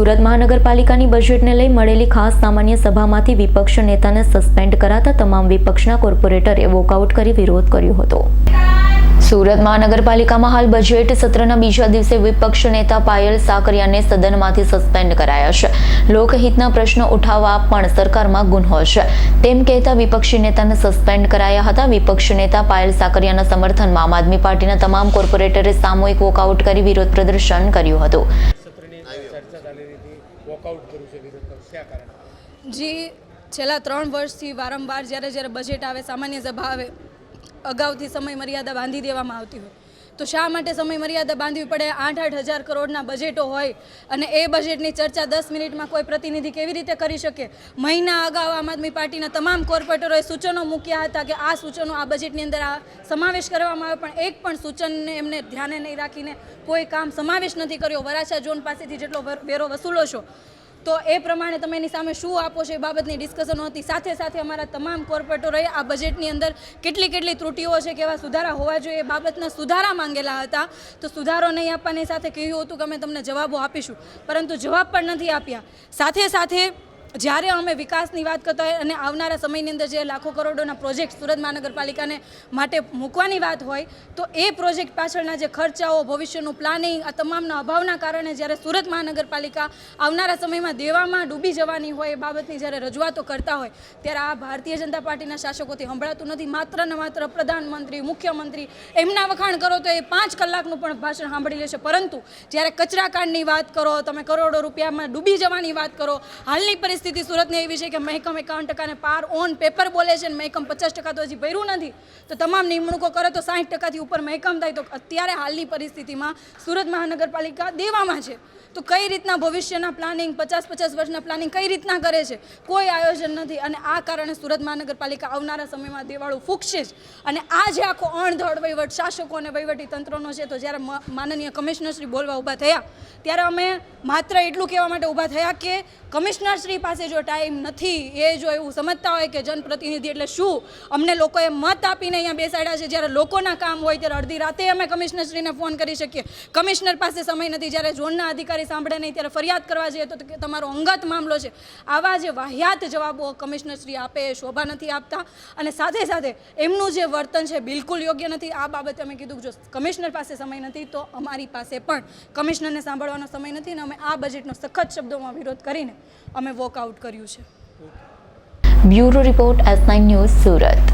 સુરત મહાનગરપાલિકાની બજેટને લઈ મળેલી ખાસ સામાન્ય સભામાંથી વિપક્ષ નેતાને સસ્પેન્ડ કરાતા તમામ વિપક્ષના કોર્પોરેટરે વોકઆઉટ કરી વિરોધ કર્યો હતો. સુરત મહાનગરપાલિકામાં હાલ બજેટ સત્રના બીજા દિવસે વિપક્ષ નેતા પાયલ સાકરિયાને સદનમાંથી સસ્પેન્ડ કરાયા છે. લોકહિતના પ્રશ્નો ઉઠાવવા પણ સરકારમાં ગુન્હો છે. તેમ કહેતા વિપક્ષી નેતાને સસ્પેન્ડ કરાયા હતા. વિપક્ષ નેતા પાયલ સાકરિયાના સમર્થનમાં આમ આદમી પાર્ટીના તમામ કોર્પોરેટરે સામૂહિક વોકઆઉટ કરી વિરોધ પ્રદર્શન કર્યું હતું સત્રની ચર્ચા ચાલી રહી હતી વોકઆઉટ કર્યું છે વિરોધ છેલ્લા ત્રણ વર્ષથી વારંવાર જ્યારે જ્યારે બજેટ આવે, સામાન્ય સભા આવે, અગાઉથી સમય મર્યાદા બાંધી દેવામાં આવતી હોય. તો શા માટે સમય મર્યાદા બાંધવી પડે? આઠ આઠ હજાર કરોડના બજેટો હોય અને એ બજેટની ચર્ચા દસ મિનિટમાં કોઈ પ્રતિનિધિ કેવી રીતે કરી શકે? મહિના અગાઉ આમ આદમી પાર્ટીના તમામ કોર્પોરેટરોએ સૂચનો મૂક્યા હતા કે આ સૂચનો આ બજેટની અંદર આ સમાવેશ કરવામાં આવે, પણ એક પણ સૂચનને એમને ધ્યાને નહીં રાખીને કોઈ કામ સમાવેશ નથી કર્યો. વરાછા ઝોન પાસેથી જેટલો વેર- વસૂલો છો તો એ પ્રમાણે તમે એની સામે શું આપો છો એ બાબતની ડિસ્કશનો હતી. સાથે સાથે અમારા તમામ કોર્પોરેટરોએ આ બજેટની અંદર કેટલી કેટલી ત્રુટીઓ છે કેવા સુધારા હોવા જોઈએ એ બાબતના સુધારા માંગેલા હતા. તો સુધારો નહીં આપવાની સાથે કહ્યું હતું કે અમે તમને જવાબો આપીશું. પરંતુ જવાબ પણ નથી આપ્યા. સાથે સાથે જ્યારે અમે વિકાસની વાત કરતા હોય અને આવનારા સમયની અંદર જે લાખો કરોડોના પ્રોજેક્ટ સુરત મહાનગરપાલિકાને માટે મૂકવાની વાત હોય, તો એ પ્રોજેક્ટ પાછળના જે ખર્ચાઓ, ભવિષ્યનું પ્લાનિંગ, આ તમામના અભાવના કારણે જ્યારે સુરત મહાનગરપાલિકા આવનારા સમયમાં દેવામાં ડૂબી જવાની હોય એ બાબતની જ્યારે રજૂઆતો કરતા હોય, ત્યારે આ ભારતીય જનતા પાર્ટીના શાસકોથી સંભળાતું નથી. માત્ર ને માત્ર પ્રધાનમંત્રી, મુખ્યમંત્રી, એમના વખાણ કરો તો એ પાંચ કલાકનું પણ ભાષણ સાંભળી લેશે. પરંતુ જ્યારે કચરાકાંડની વાત કરો, તમે કરોડો રૂપિયામાં ડૂબી જવાની વાત કરો, હાલની પરિસ્થિતિ સુરતની એવી છે કે મહેકમ એકાવન ટકાને પાર ઓન પેપર બોલે છે અને મહેકમ પચાસ ટકા તો હજી ભર્યું નથી. તો તમામ નિમણૂકો કરે તો સાઠ ટકાથી ઉપર મહેકમ થાય તો અત્યારે હાલની પરિસ્થિતિમાં સુરત મહાનગરપાલિકા દેવામાં છે. તો કઈ રીતના ભવિષ્યના પ્લાનિંગ, પચાસ પચાસ વર્ષના પ્લાનિંગ કઈ રીતના કરે છે? કોઈ આયોજન નથી અને આ કારણે સુરત મહાનગરપાલિકા આવનારા સમયમાં દેવાળું ફૂકશે જ. અને આ જે આખો અણધડ વહીવટ શાસકો અને વહીવટી તંત્રનો છે તો જ્યારે માનનીય કમિશનરશ્રી બોલવા ઊભા થયા, ત્યારે અમે માત્ર એટલું કહેવા માટે ઊભા થયા કે કમિશનરશ્રી પાસે જો ટાઈમ નથી, એ જો એવું સમજતા હોય કે જનપ્રતિનિધિ એટલે શું? અમને લોકોએ મત આપીને અહીંયા બેસાડ્યા છે. જ્યારે લોકોના કામ હોય ત્યારે અડધી રાતે અમે કમિશનરશ્રીને ફોન કરી શકીએ. કમિશનર પાસે સમય નથી. જ્યારે ઝોનના અધિકારી સાંભળે નહીં, ત્યારે ફરિયાદ કરવા જઈએ તો તમારો અંગત મામલો છે. આવા જે વાહિયાત જવાબો કમિશનરશ્રી આપે એ શોભા નથી આપતા. અને સાથે સાથે એમનું જે વર્તન છે બિલકુલ યોગ્ય નથી. આ બાબતે અમે કીધું જો કમિશનર પાસે સમય નથી, તો અમારી પાસે પણ કમિશનરને સાંભળવાનો સમય નથી અને અમે આ બજેટનો સખત શબ્દોમાં વિરોધ કરીને અમે વોકઆઉટ કર્યું છે. Bureau report S nine news Surat.